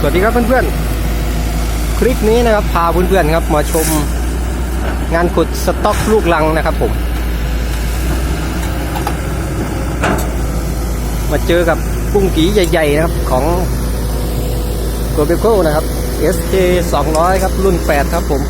สวัสดีครับเพื่อนๆ คลิปนี้นะครับพาเพื่อนๆครับมาชมงานขุดสต็อกลูกลังนะครับผม มาเจอกับกุ้งกีใหญ่ๆนะครับของโกเบโคนะครับ SK 200 ครับรุ่น 8 ครับผม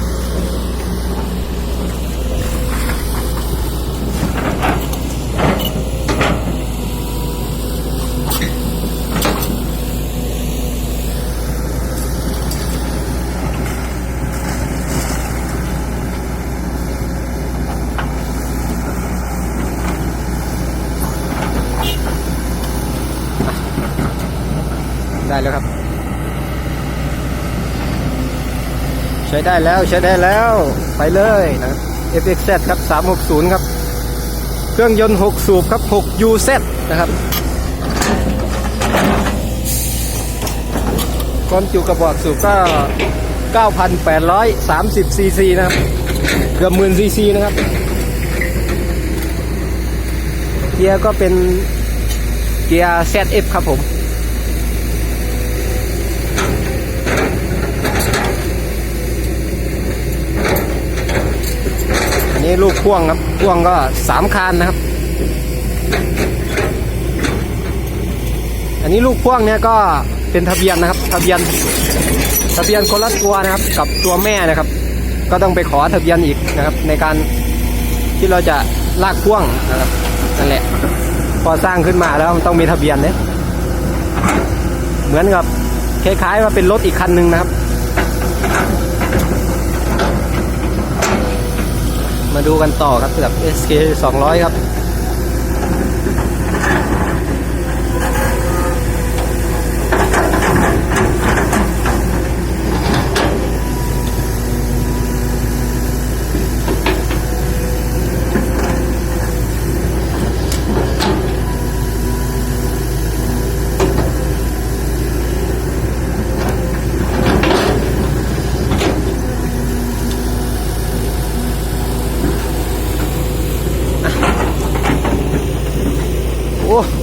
ได้แล้วครับ ใช้ได้แล้วใช้ได้แล้วไปเลยนะ FXZ ครับ 360 ครับ เครื่องยนต์ 6 สูบครับ 6 UZ นะครับความจุกระบอกสูบก็ 9,830 ซีซีนะครับ เกือบหมื่นซีซีนะครับ เกียร์ก็เป็นเกียร์ ZF ครับผม นนี้ลูกพ่วงครับพ่วงก็สามคันนะครับ อันนี้ลูกพ่วงเนี่ยก็เป็นทะเบียนนะครับ ทะเบียนทะเบียนคนละตัวนะครับ กับตัวแม่นะครับ ก็ต้องไปขอทะเบียนอีกนะครับ ในการที่เราจะลากพ่วงนะครับนั่นแหละ พอสร้างขึ้นมาแล้วมันต้องมีทะเบียนเนี่ยเหมือนกับคล้ายๆว่าเป็นรถอีกคันหนึ่งนะครับ มาดูกันต่อครับกับ SK 200 ครับ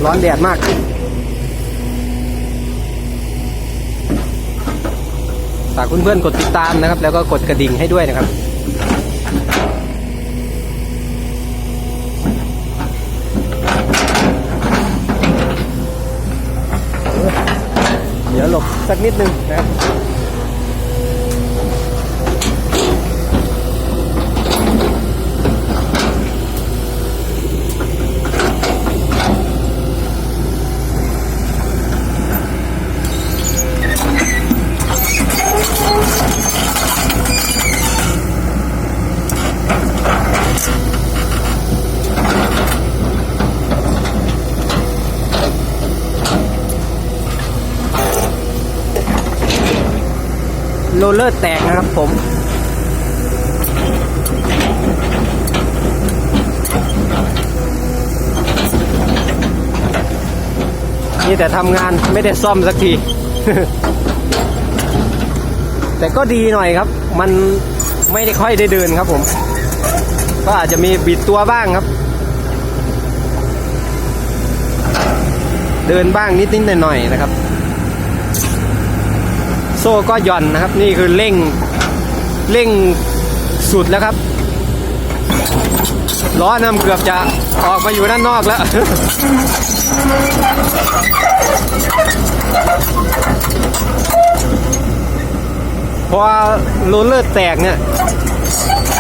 ร้อนแดดมากฝากเพื่อนๆกดติดตามนะครับ แล้วก็กดกระดิ่งให้ด้วยนะครับ เดี๋ยวหลบสักนิดนึงนะครับ เลอร์แตกนะครับผม นี่แต่ทำงานไม่ได้ซ่อมสักที แต่ก็ดีหน่อยครับ มันไม่ได้ค่อยได้เดินครับผม ก็อาจจะมีบิดตัวบ้างครับ เดินบ้างนิดๆหน่อยๆนะครับ ซ่ก็หย่อนนะครับ นี่คือเร่งเร่งสุดแล้วครับล้อนำเกือบจะออกมาอยู่ด้านนอกแล้ว พอโรลเลอร์แตกเนี่ย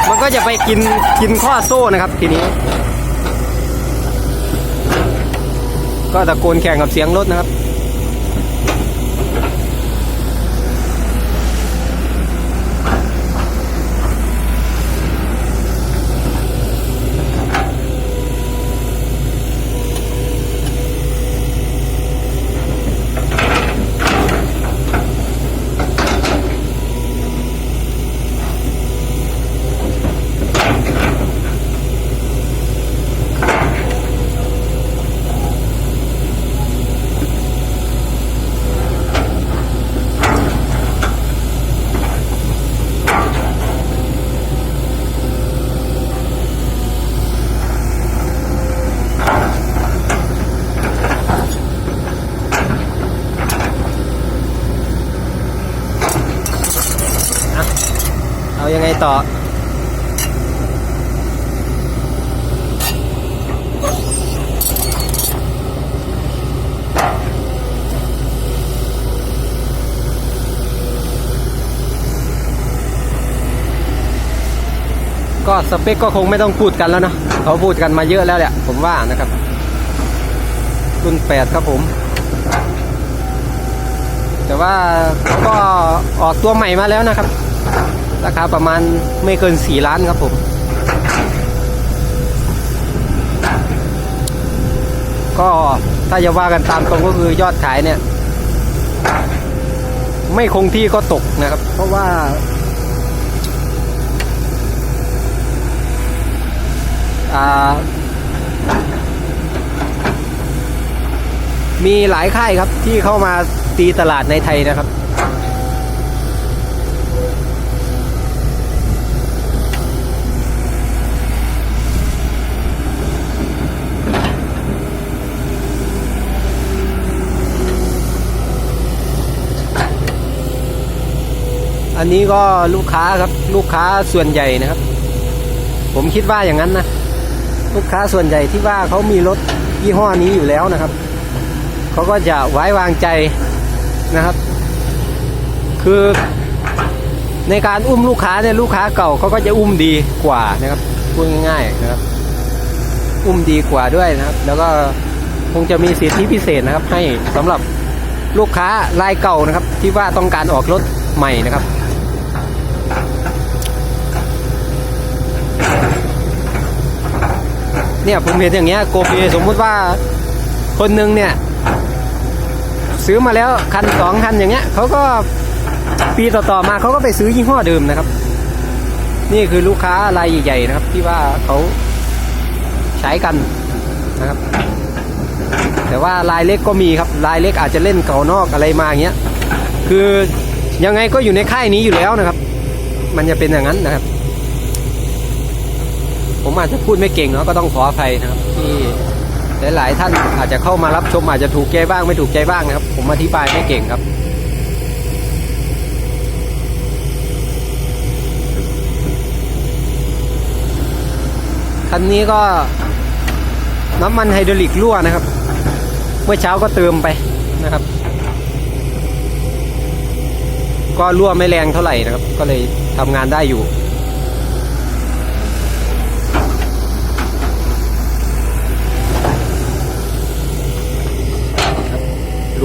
มันก็จะไปกินกินข้อโซ่นะครับทีนี้ ก็ตะโกนแข่งกับเสียงรถนะครับ ก็สเปคก็คงไม่ต้องพูดกันแล้วนะเขาพูดกันมาเยอะแล้วแหละผมว่านะครับรุ่นแปดครับผม แต่ว่าก็ออกตัวใหม่มาแล้วนะครับ ราคาประมาณไม่เกินสี่ล้านครับผม ก็ถ้าจะว่ากันตามตรงก็คือยอดขายเนี่ย ไม่คงที่ก็ตกนะครับ เพราะว่าามีหลายค่ายครับที่เข้ามาตีตลาดในไทยนะครับ อันนี้ก็ลูกค้าครับลูกค้าส่วนใหญ่นะครับ ผมคิดว่าอย่างนั้นนะ ลูกค้าส่วนใหญ่ที่ว่าเขามีรถยี่ห้อนี้อยู่แล้วนะครับ เขาก็จะไว้วางใจนะครับ คือในการอุ้มลูกค้าเนี่ยลูกค้าเก่าเขาก็จะอุ้มดีกว่านะครับพูดง่ายๆนะครับ อุ้มดีกว่าด้วยนะครับ แล้วก็คงจะมีสิทธิพิเศษนะครับ ให้สำหรับลูกค้ารายเก่านะครับ ที่ว่าต้องการออกรถใหม่นะครับ เนี่ยผมเห็นอย่างเงี้ยโกเบสมมุติว่าคนหนึ่งเนี่ย ซื้อมาแล้วคันสองคันอย่างเงี้ยเขาก็ปีต่อๆมาเขาก็ไปซื้อยี่ห้อเดิมนะครับ นี่คือลูกค้ารายใหญ่ๆนะครับ ที่ว่าเขาใช้กันนะครับ แต่ว่ารายเล็กก็มีครับรายเล็กอาจจะเล่นเก่านอกอะไรมาอย่างเงี้ยคือยังไงก็อยู่ในค่ายนี้อยู่แล้วนะครับ มันจะเป็นอย่างนั้นนะครับ ผมอาจจะพูดไม่เก่งเนาะก็ต้องขออภัยนะครับที่หลาย ๆ ท่านอาจจะเข้ามารับชมอาจจะถูกใจบ้างไม่ถูกใจบ้างนะครับ ผมอธิบายไม่เก่งครับ คันนี้ก็น้ำมันไฮดรอลิกรั่วนะครับ เมื่อเช้าก็เติมไปนะครับ ก็รั่วไม่แรงเท่าไหร่นะครับ ก็เลยทำงานได้อยู่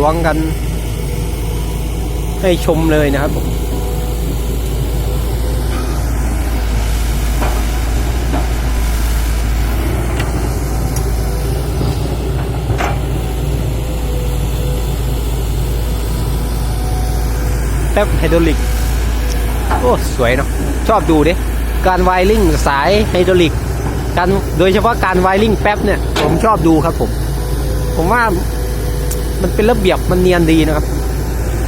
วงกัน ให้ชมเลยนะครับผมแป๊บไฮดรอลิก โอ้ สวยเนาะ ชอบดูดิ การไวริ่งสายไฮดรอลิก การ โดยเฉพาะการไวริ่งแป๊บเนี่ย ผมชอบดูครับผม ผมว่า มันเป็นระเบียบมันเนียนดีนะครับ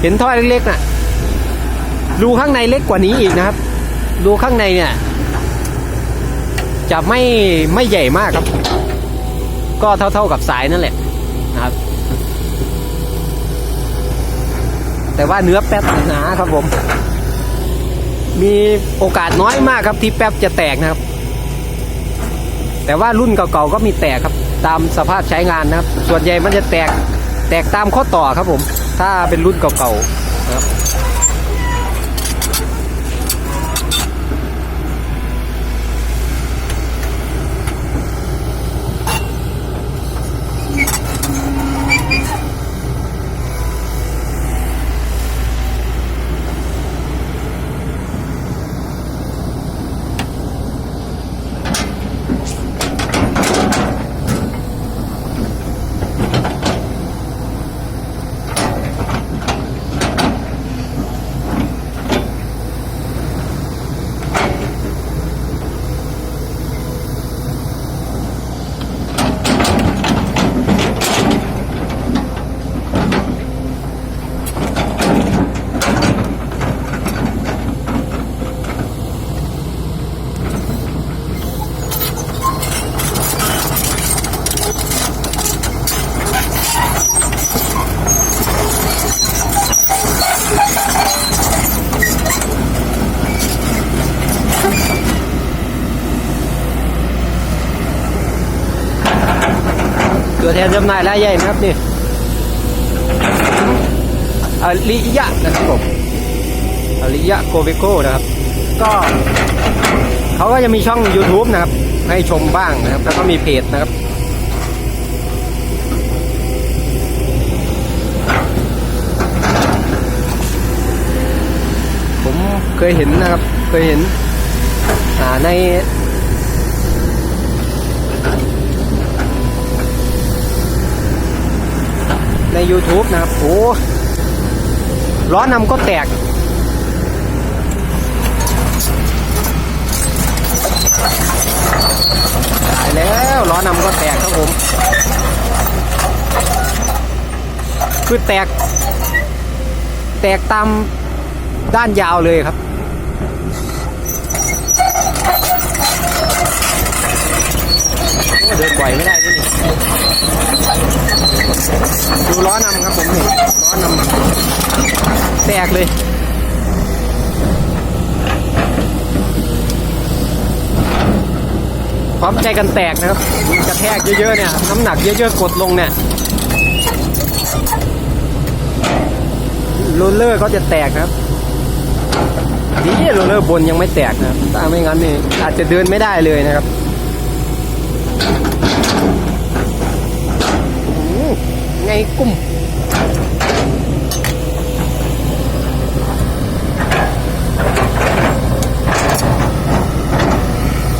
เห็นท่อเล็กๆน่ะดูข้างในเล็กกว่านี้อีกนะครับดูข้างในเนี่ย จะไม่ไม่ใหญ่มากครับ ก็เท่าๆกับสายนั่นแหละนะครับ แต่ว่าเนื้อแป๊บหนาครับผม มีโอกาสน้อยมากครับที่แป๊บจะแตกนะครับ แต่ว่ารุ่นเก่าๆก็มีแตกครับ ตามสภาพใช้งานนะครับ ส่วนใหญ่มันจะแตก แตกตามข้อต่อครับผม ถ้าเป็นรุ่นเก่าๆ ตัวแทนจำหน่ายรายใหญ่นะครับนี่อริยะนะครับผมอริยะโกเบโก้นะครับ ก็เขาก็จะมีช่อง YouTube นะครับ ให้ชมบ้างนะครับ แล้วก็มีเพจนะครับผมเคยเห็นนะครับ เคยเห็นอ่าใน ใน YouTube นะครับโอ้ล้อนำก็แตก ตายแล้วล้อนำก็แตกครับผม คือแตก แตกตามด้านยาวเลยครับเดินบ่อยไม่ได้ที่นี่ ดูล้อนำครับผมนี่ล้อนำแตกเลยพร้อมใจกันแตกนะครับกระแทกเยอะๆเนี่ยน้ำหนักเยอะๆกดลงเนี่ยโรลเลอร์เขาจะแตกนะครับดีโรลเลอร์บนยังไม่แตกนะถ้าไม่งั้นนี่อาจจะเดินไม่ได้เลยนะครับ ในกลุ่ม